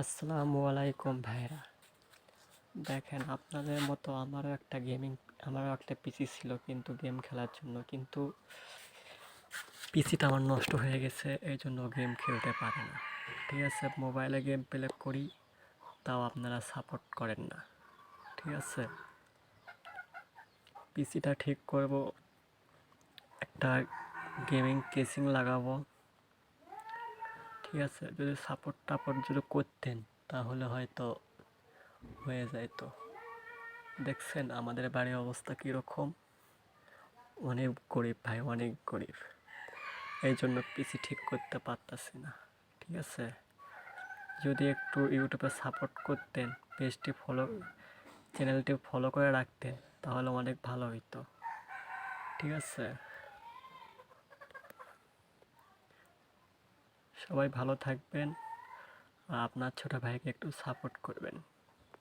আসসালামু আলাইকুম ভাইরা। দেখেন, আপনাদের মতো আমারও একটা গেমিং আমারও একটা পিসি ছিল কিন্তু গেম খেলার জন্য। কিন্তু পিসিটা আমার নষ্ট হয়ে গেছে এই জন্য গেম খেলতে পারে না। ঠিক আছে মোবাইলে গেম প্লে করি, তাও আপনারা সাপোর্ট করেন না। ঠিক আছে? পিসিটা ঠিক করব, একটা গেমিং কেসিং লাগাবো। ঠিক আছে, যদি সাপোর্ট টাপোর্ট যদি করতেন, তাহলে হয়তো হয়ে যাইতো। দেখছেন আমাদের বাড়ির অবস্থা কীরকম? অনেক গরিব ভাই, অনেক গরিব। এই জন্য পিসি ঠিক করতে পারতাছি না, ঠিক আছে? যদি একটু ইউটিউবে সাপোর্ট করতেন, পেজটি ফলো চ্যানেলটি ফলো করে রাখতেন, তাহলে অনেক ভালো হইতো। ঠিক আছে? সবাই ভালো থাকবেন। আপনার ছোট ভাইকে একটু সাপোর্ট করবেন।